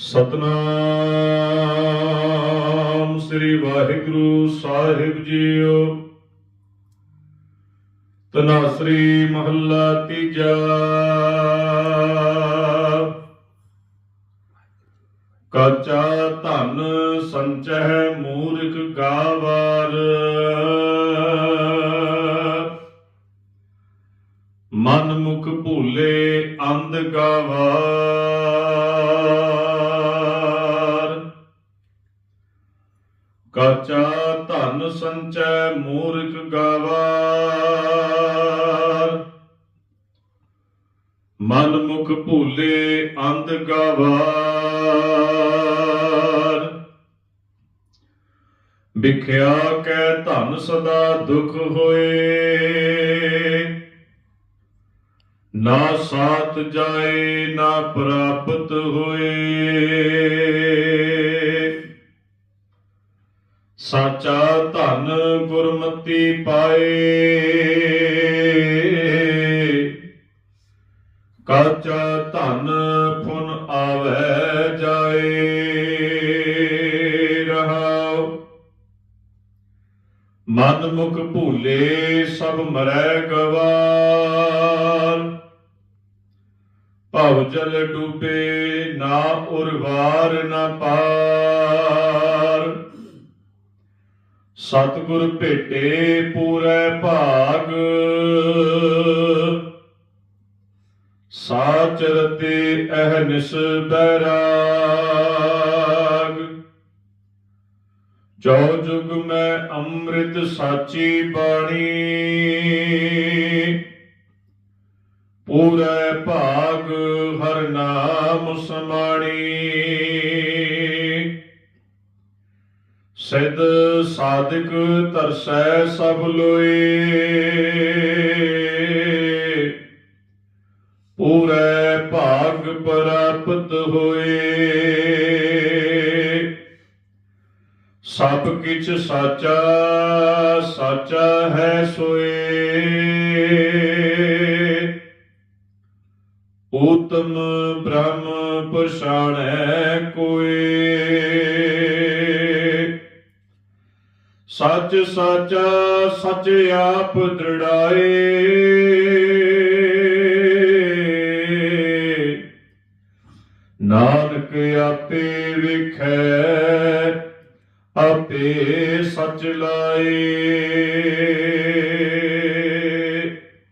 ਸਤਨਾਮ ਸ੍ਰੀ ਵਾਹਿਗੁਰੂ ਸਾਹਿਬ ਜੀਓ। ਤਨਾਸਰੀ ਮਹੱਲਾ ਤੀਜਾ। ਕਾਚਾ ਧਨ ਸੰਚਹਿ ਮੂਰਖ ਗਾਵਾਰ। ਮਨ ਮੁਖ ਭੂਲੇ ਅੰਧ ਗਾਵਾਰ। ਕਾਚਾ ਧਨ ਸੰਚੈ ਮੂਰਖ ਗਾਵਾਰ। ਮਨ ਮੁਖ ਭੂਲੇ ਅੰਧ ਗਾਵਾਰ। ਵਿਖਿਆ ਕੈ ਧਨ ਸਦਾ ਦੁਖ ਹੋਏ। ਨਾ ਸਾਥ ਜਾਏ, ਨਾ ਪ੍ਰਾਪਤ ਹੋਏ। ਸਾਚਾ ਧਨ ਗੁਰਮਤੀ ਪਾਏ। ਕਾਚਾ ਧਨ ਫੁਨ ਆਵੈ ਜਾਏ, ਰਹਾਉ। ਮਨ ਮੁਖ ਭੂਲੇ ਸਭ ਮਰੈ ਗਵਾਰ। ਭਵ ਜਲ ਡੂਬੇ ਨਾ ਉਰਵਾਰ ਨਾ ਪਾ ਸਤਿਗੁਰ ਭੇਟੇ ਪੂਰੈ ਭਾਗ। ਸਾਚਰਤੇ ਅਹਨਿਸ ਬੈਰਾਗ। ਜੋ ਜੁਗ ਮੈਂ ਅੰਮ੍ਰਿਤ ਸਾਚੀ ਬਾਣੀ। ਪੂਰੇ ਭਾਗ ਹਰ ਨਾਮ ਸਮਾਣੀ ਸਿੱਧ ਸਾਧਕ ਤਰਸੈ ਸਭ ਲੋਏ। ਪੂਰੇ ਭਾਗ ਪ੍ਰਾਪਤ ਹੋਏ। ਸਭ ਕਿਛ ਸਾਚਾ ਸਾਚਾ ਹੈ ਸੋਏ। ਉਤਮ ਬ੍ਰਹਮ ਪਛਾਣੈ ਕੋਏ। ਸੱਚ ਸਾਚਾ ਸੱਚ ਆਪ ਦ੍ਰਿੜਾਏ। ਨਾਨਕ ਆਪੇ ਵਿਖੈ ਆਪੇ ਸਚ ਲਾਏ।